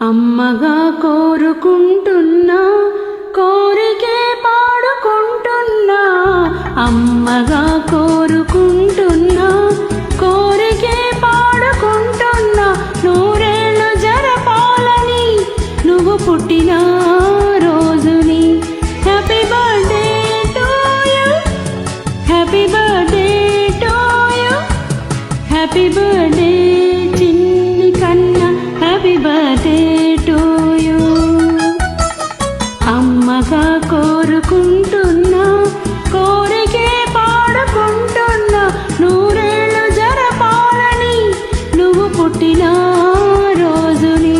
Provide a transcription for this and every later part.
అమ్మగా కోరుకుంటున్నా కోరికే పాడుకుంటున్నా అమ్మగా కోరుకుంటున్నా కోరికే పాడుకుంటున్నా నూరేళ్ళు జరపాలని నువ్వు పుట్టిన రోజుని. Happy birthday to happy birthday to happy birthday కోరుకుంటున్నా కోరికే పాడుకుంటున్నా నూరేళ్ళు జరపాలని నువ్వు పుట్టిన రోజుని.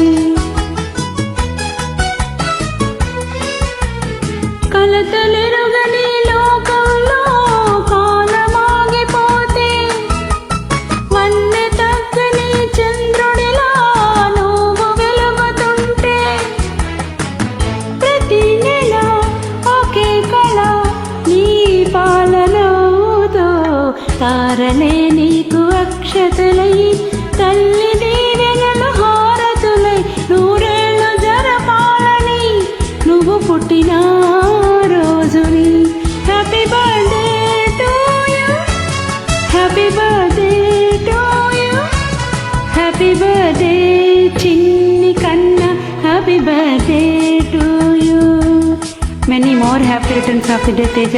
కలతలెరుగని తారలే నీకు అక్షతులై తల్లి దీవెనలు హారతులై నూరేళ్ళు జరపాలని నువ్వు పుట్టిన రోజుని. Happy birthday to you happy birthday to you happy birthday చిన్ని కన్న. Happy birthday to you many more happy returns of the day Teja